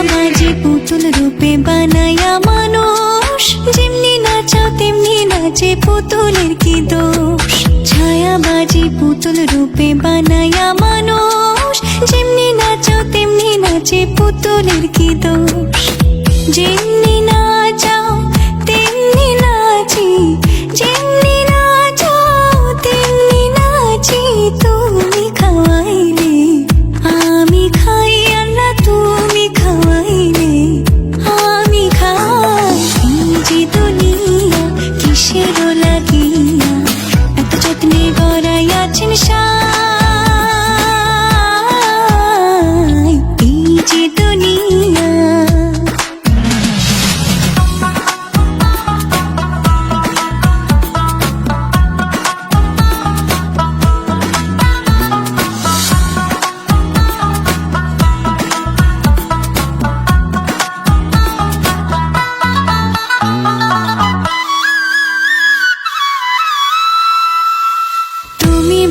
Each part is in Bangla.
ছায়াবাজি পুতুল রূপে বানায়া মানুষ। যেমনি নাচাও, তেমনি নাচে পুতুলের কি দোষ? ছায়াবাজি পুতুল রূপে বানায়া মানুষ। যেমনি নাচাও, তেমনি নাচে পুতুলের কি দোষ? যেমনি নাচাও, তেমনি নাচি। যেমনি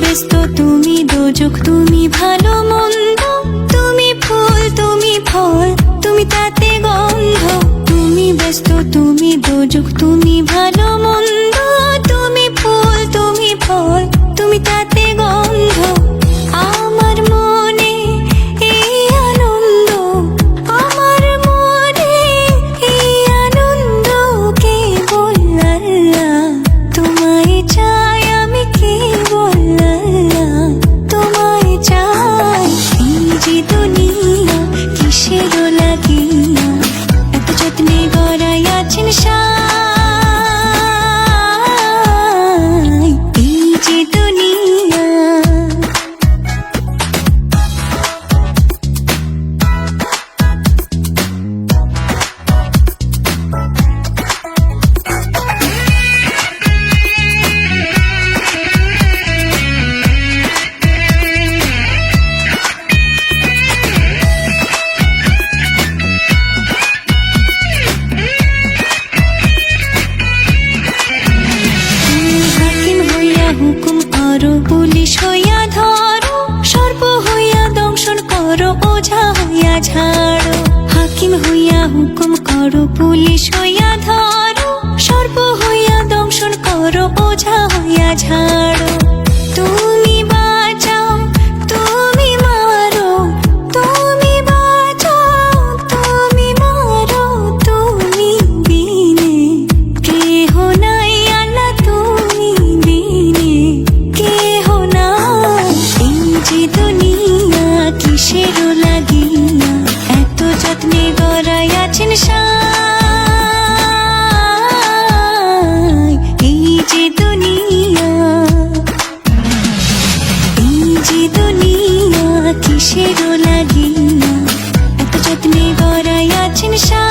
তুমি তুমি দোজক তুমি ভালো মন্দ। ঝাড়ো হাকিম হইয়া হুকুম করো, পুলিশ হইয়া ধরো, সর্প হইয়া দংশন করো, ওঝা হইয়া ঝাড়ো। তুমি বাঁচাও, তুমি মারো, তুমি বাঁচাও, তুমি মারো, তুমি বিনে। কেহ নাই আল্লাহ তুমি বিনে। কেহ নাই। এই যে দুনিয়া কিসের গড়াইয়াছেন সাই। এই যে দুনিয়া এই যে দুনিয়া কিসের লাগিয়া এত যত্নে গড়াইয়াছেন সা